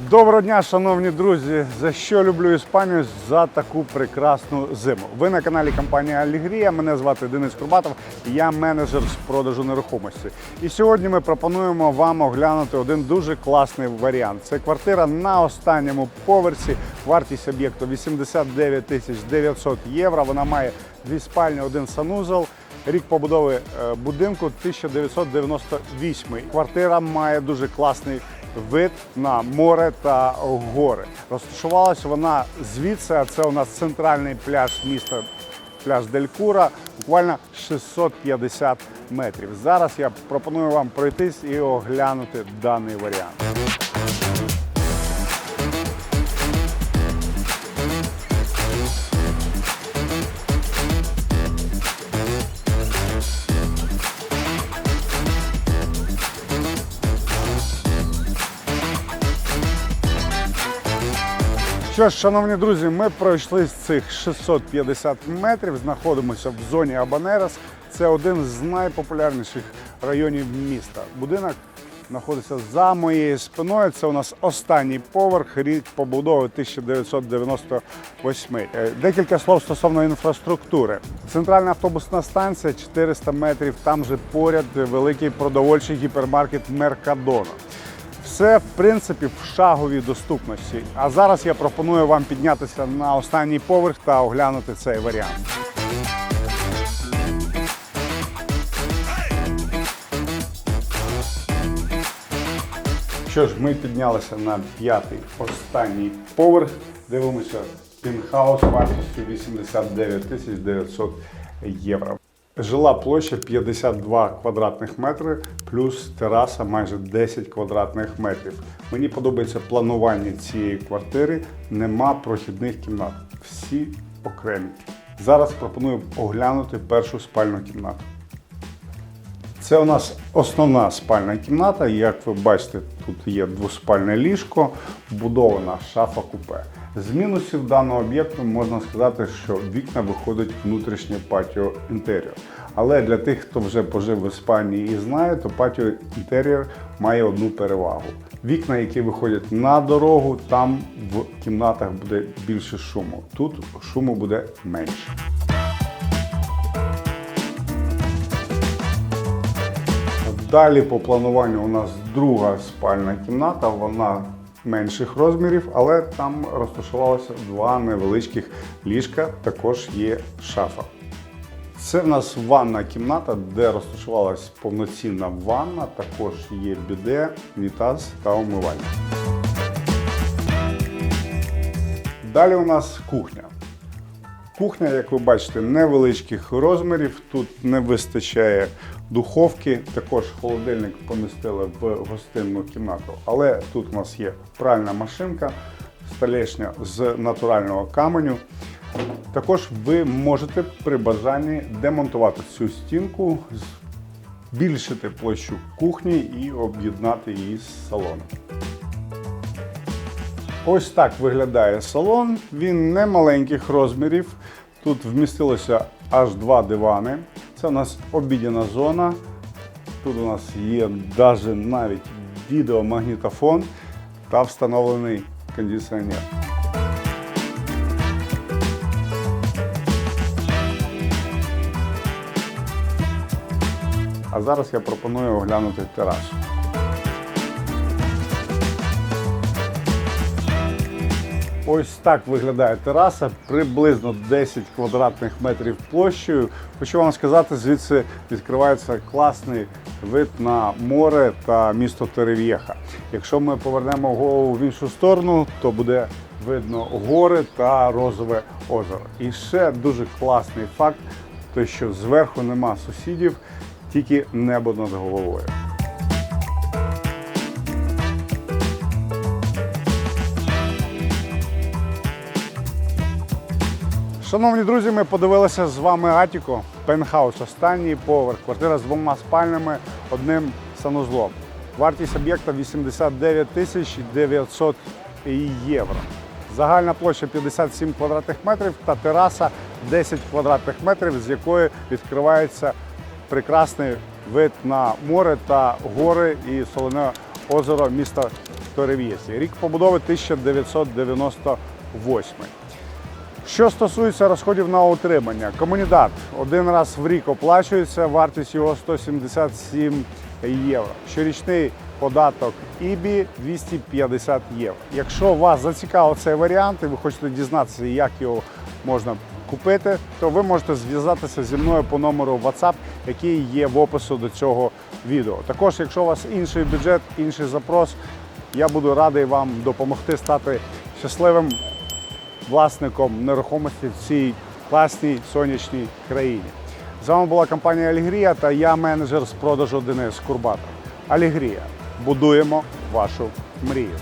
Доброго дня, шановні друзі! За що люблю Іспанію за таку прекрасну зиму. Ви на каналі компанії Алігрія. Мене звати Денис Курбатов, я менеджер з продажу нерухомості. І сьогодні ми пропонуємо вам оглянути один дуже класний варіант. Це квартира на останньому поверсі. Вартість об'єкту 89 тисяч 900 євро. Вона має дві спальні, один санузел. Рік побудови е, будинку 1998. Квартира має дуже класний вид на море та гори. Розташувалася вона звідси, а це у нас центральний пляж міста, пляж Делькура, буквально 650 метрів. Зараз я пропоную вам пройтись і оглянути даний варіант. Що ж, шановні друзі, ми пройшли з цих 650 метрів, знаходимося в зоні Абанерас. Це один з найпопулярніших районів міста. Будинок знаходиться за моєю спиною. Це у нас останній поверх, рік побудови 1998. Е, Декілька слов стосовно інфраструктури. Центральна автобусна станція 400 метрів. Там же поряд великий продовольчий гіпермаркет Меркадона. Все, в принципі, в шаговій доступності. А зараз я пропоную вам піднятися на останній поверх та оглянути цей варіант. Що ж, ми піднялися на п'ятий останній поверх. Дивимося пінхаус вартістю 89 900 євро. Жила площа 52 квадратних метри, плюс тераса майже 10 квадратних метрів. Мені подобається планування цієї квартири. Нема прохідних кімнат. Всі окремі. Зараз пропоную оглянути першу спальну кімнату. Це у нас основна спальна кімната. Як ви бачите, тут є двоспальне ліжко, вбудована шафа купе. З мінусів даного об'єкту можна сказати, що вікна виходить внутрішнє патіо інтер'єр. Але для тих, хто вже пожив в Іспанії і знає, то патіо інтер'єр має одну перевагу. Вікна, які виходять на дорогу, там в кімнатах буде більше шуму. Тут шуму буде менше. Далі по плануванню у нас друга спальна кімната, вона менших розмірів, але там розташувалося два невеличких ліжка, також є шафа. Це в нас ванна кімната, де розташувалась повноцінна ванна, також є біде, унітаз та умивальник. Далі у нас кухня. Кухня, як ви бачите, невеличких розмірів. Тут не вистачає духовки. Також холодильник помістили в гостинну кімнату. Але тут у нас є пральна машинка, столешня з натурального каменю. Також ви можете при бажанні демонтувати цю стінку, збільшити площу кухні і об'єднати її з салоном. Ось так виглядає салон. Він не маленьких розмірів. Тут вмістилося аж два дивани. Це у нас обідяна зона. Тут у нас є даже навіть відеомагнітофон та встановлений кондиціонер. А зараз я пропоную оглянути терасу. Ось так виглядає тераса, приблизно 10 квадратних метрів площею. Хочу вам сказати, звідси відкривається класний вид на море та місто Терев'єха. Якщо ми повернемо голову в іншу сторону, то буде видно гори та розове озеро. І ще дуже класний факт, той, що зверху нема сусідів, тільки небо над головою. Шановні друзі, ми подивилися з вами Атіко, пентхаус, останній поверх, квартира з двома спальнями, одним санузлом. Вартість об'єкта 89 тисяч 900 євро. Загальна площа 57 квадратних метрів та тераса 10 квадратних метрів, з якої відкривається прекрасний вид на море та гори і солене озеро міста Торев'єсі. Рік побудови 1998. Що стосується розходів на утримання, комунідат один раз в рік оплачується, вартість його 177 євро. Щорічний податок ІБІ 250 євро. Якщо вас зацікавив цей варіант і ви хочете дізнатися, як його можна купити, то ви можете зв'язатися зі мною по номеру WhatsApp, який є в опису до цього відео. Також, якщо у вас інший бюджет, інший запрос, я буду радий вам допомогти стати щасливим власником нерухомості в цій класній сонячній країні. З вами була компанія Алігрія та я менеджер з продажу Денис Курбатов. Алігрія. Будуємо вашу мрію.